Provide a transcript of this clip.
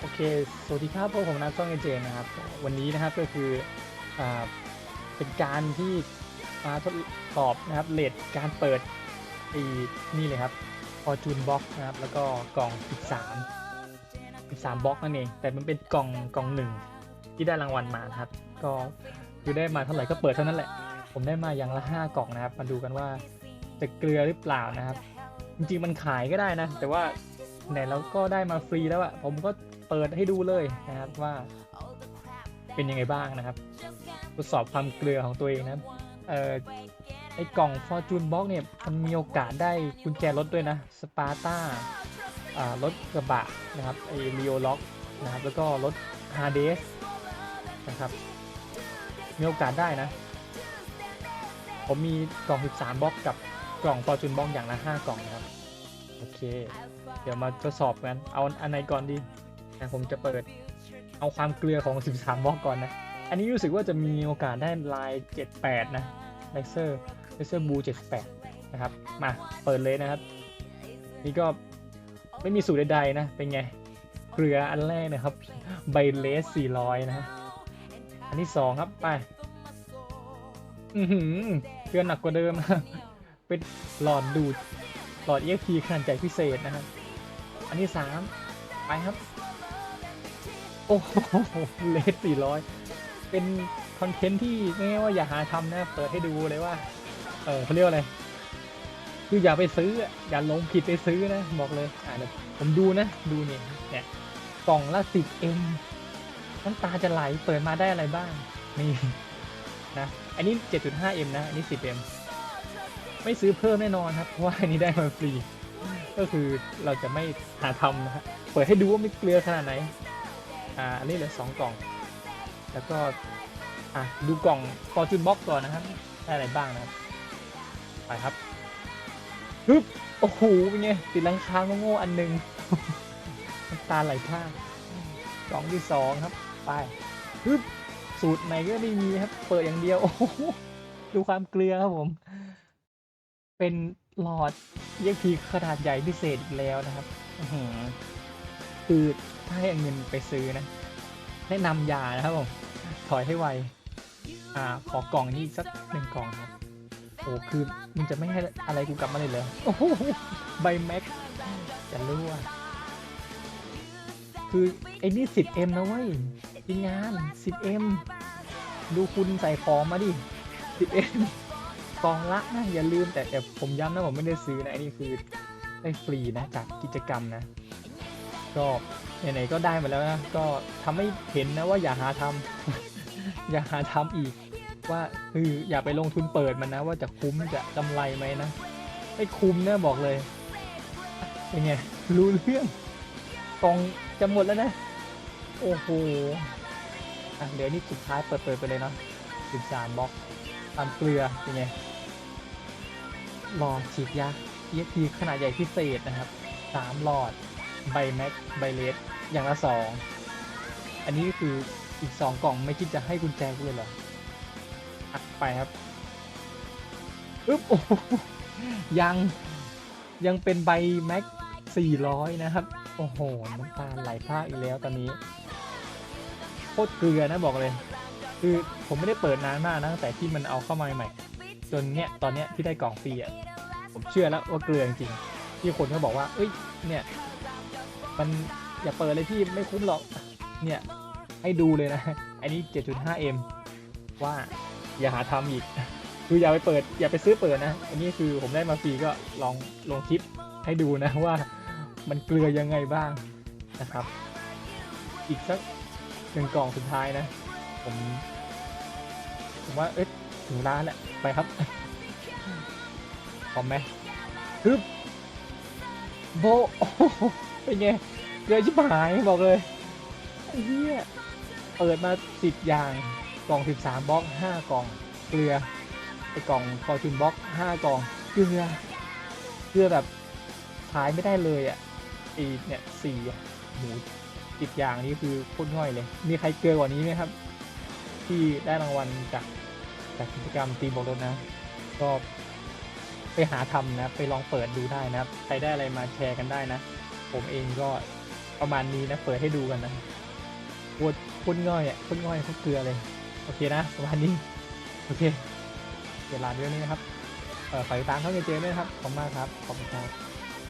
โอเค สวัสดีครับพวกผมนักช่องเอเจนนะครับ วันนี้นะครับก็คืออเป็นการที่มาทดสอบนะครับเลทการเปิดอีนี่เลยครับ Fortune Box นะครับ แล้วก็กล่อง13 13บล็อกนั่นเอง แต่มันเป็นกล่องกล่องหนึ่งที่ได้รางวัลมาครับ ก็คือได้มาเท่าไหร่ก็เปิดเท่านั้นแหละ ผมได้มาอย่างละ5กล่องนะครับ มาดูกันว่าจะเกลือหรือเปล่านะครับ จริงๆมันขายก็ได้นะ แต่ว่าไหนเราก็ได้มาฟรีแล้วอะผมก็ เปิดให้ดูเลยนะครับว่าเป็นยังไงบ้างนะครับ ทดสอบความเกลือของตัวเองนะเอ่อไอกล่อง Fortune Box เนี่ยมันมีโอกาสได้กุญแจรถด้วยนะสปาร์ต้ารถกระบะนะครับไอเรียล็อกนะครับแล้วก็รถ h a r d e s นะครับมีโอกาสได้นะ ผมมีกล่อง 13บล็อกกับกล่อง Fortune Box อย่างละ 5 กล่องนะครับ โอเค เดี๋ยวมาทดสอบกัน เอาอันไหนก่อนดี นะผมจะเปิดเอาความเกลือของ 13บล็อกก่อนนะ อันนี้รู้สึกว่าจะมีโอกาสได้ลาย 78 นะไลเซอร์ไลเซอร์บู78 นะครับ มาเปิดเลยนะครับ นี่ก็ไม่มีสูตรใดๆนะ เป็นไง เกลืออันแรกนะครับไบเลส 400นะฮะอันที่ 2 ครับไปอือหือเกลือหนักกว่าเดิมนะเป็นหลอดดูดหลอด EXP ขนาดใหญ่พิเศษนะครับ อันที่ 3 ไปครับ โอ้โหเลส400เป็นคอนเทนต์ที่ไม่ง่ายว่าอย่าหาทำนะ เปิดให้ดูเลยว่า เออเขาเรียกว่าอะไร คืออย่าไปซื้อ อย่าลงผิดไปซื้อนะ บอกเลย อ่าเดี๋ยวผมดูนะ ดูเนี่ยเนี่ยกล่องละ 10M น้ำตาจะไหล เปิดมาได้อะไรบ้าง นี่นะ อันนี้ 7.5M นะ อันนี้ 10M ไม่ซื้อเพิ่มแน่นอนครับ เพราะว่าอันนี้ได้มาฟรี ก็คือเราจะไม่หาทำนะฮะ เปิดให้ดูว่ามีเกลือขนาดไหน อ่าอันนี้เหลือสองกล่อง แล้วก็อะดูกล่อง Fortune Box ก่อนนะครับได้อะไรบ้างนะครับไปครับฮึบโอ้โหเป็นไงติดลังคาโง่ๆอันหนึ่งตาไหลพรากกล่องที่สองครับ ไปฮึบสูตรไหนก็ไม่มีครับ เปิดอย่างเดียวโอ้โหดูความเกลือครับผม เป็นหลอดเยียพีขนาดใหญ่พิเศษอีกแล้วนะครับอือ คือถ้าให้เอาเงินไปซื้อนะ แนะนำยานะครับผม ถอยให้ไว อ่า ขอกล่องนี้สักหนึ่งกล่องครับโอ้คือมึงจะไม่ให้อะไรกูกลับมาเลยเหรอโอ้โหใบแม็กจะรั่วคือ ไอ้นี่ 10M นะเว้ยทีงาน 10M ดูคุณใส่ของมาดิ 10M กองละนะอย่าลืมแต่แต่ผมย้ำนะผมไม่ได้ซื้อนะไอันนี้คือได้ฟรีนะจากกิจกรรมนะ ก็ไหนๆก็ได้มาแล้วนะ ก็ทำให้เห็นนะว่าอย่าหาทำอย่าหาทำอีก ว่าคืออย่าไปลงทุนเปิดมันนะ ว่าจะคุ้มจะกำไรไหมนะไม่คุ้มนะบอกเลยเป็นไงรู้เรื่องกองจะหมดแล้วนะ โอ้โหอะเดี๋ยวนี่สุดท้ายเปิดเปิดไปเลยเนาะ13บล็อกตามเกลือเป็นไงหลอดฉีดยา EXP ขนาดใหญ่พิเศษนะครับ 3 หลอด ใบแม็กใบเลสอย่างละ2อันนี้ก็คืออีก2กล่องไม่คิดจะให้กุญแจกูเลยเหรออัดไปครับอึ๊บโอ้ยังยังเป็นใบแม็ก400 นะครับ โอ้โห น้ำตาไหลพากอีกแล้วตอนนี้โคตรเกลือนะบอกเลย คือผมไม่ได้เปิดนานมากนะแต่ที่มันเอาเข้ามาใหม่ จนเนี้ยตอนเนี้ยที่ได้กล่องฟรีอะผมเชื่อแล้วว่าเกลือจริงๆที่คนเขาบอกว่า เอ้ยเนี่ย มันอย่าเปิดเลยพี่ไม่คุ้มหรอกเนี่ยให้ดูเลยนะอันนี้ 7.5M ว่าอย่าหาทำอีก คืออย่าไปเปิด อย่าไปซื้อเปิดนะ อันนี้คือผมได้มาฟรีก็ลองลงคลิปให้ดูนะว่ามันเกลือยังไงบ้างนะครับ อีกสักหนึ่งกล่องสุดท้ายนะ ผมผมว่าเอ๊ะถึงร้านแหละไปครับพร้อมไหมฮึบโบ เป็นไงเกลือชิบหายบอกเลยไอ้เหี้ยเปิดมาสิบอย่างกล่องสิบสามบล็อกห้ากล่องเกลือไอ้กล่องฟอร์จูนบล็อกห้ากล่องเกลือเกลือแบบขายไม่ได้เลยอะอีเนี่ยสี่หมูสิบอย่างนี้คือโคตรง่อยเลย มีใครเกลือกว่านี้ไหมครับ ที่ได้รางวัลจากจากกิจกรรมตีมบอกรถนะก็ไปหาทำนะ ไปลองเปิดดูได้นะครับ ใครได้อะไรมาแชร์กันได้นะ ผมเองก็ประมาณนี้นะ เปิดให้ดูกันนะโคตรโคตรง่อยอะโคตรง่อยโคตรเกลือเลย โอเคนะ ประมาณนี้ โอเคเวลาเรื่องนี้นะครับ เออฝากติดตามช่องเจเจด้วยนะครับ ขอบคุณมากครับ ขอบคุณครับ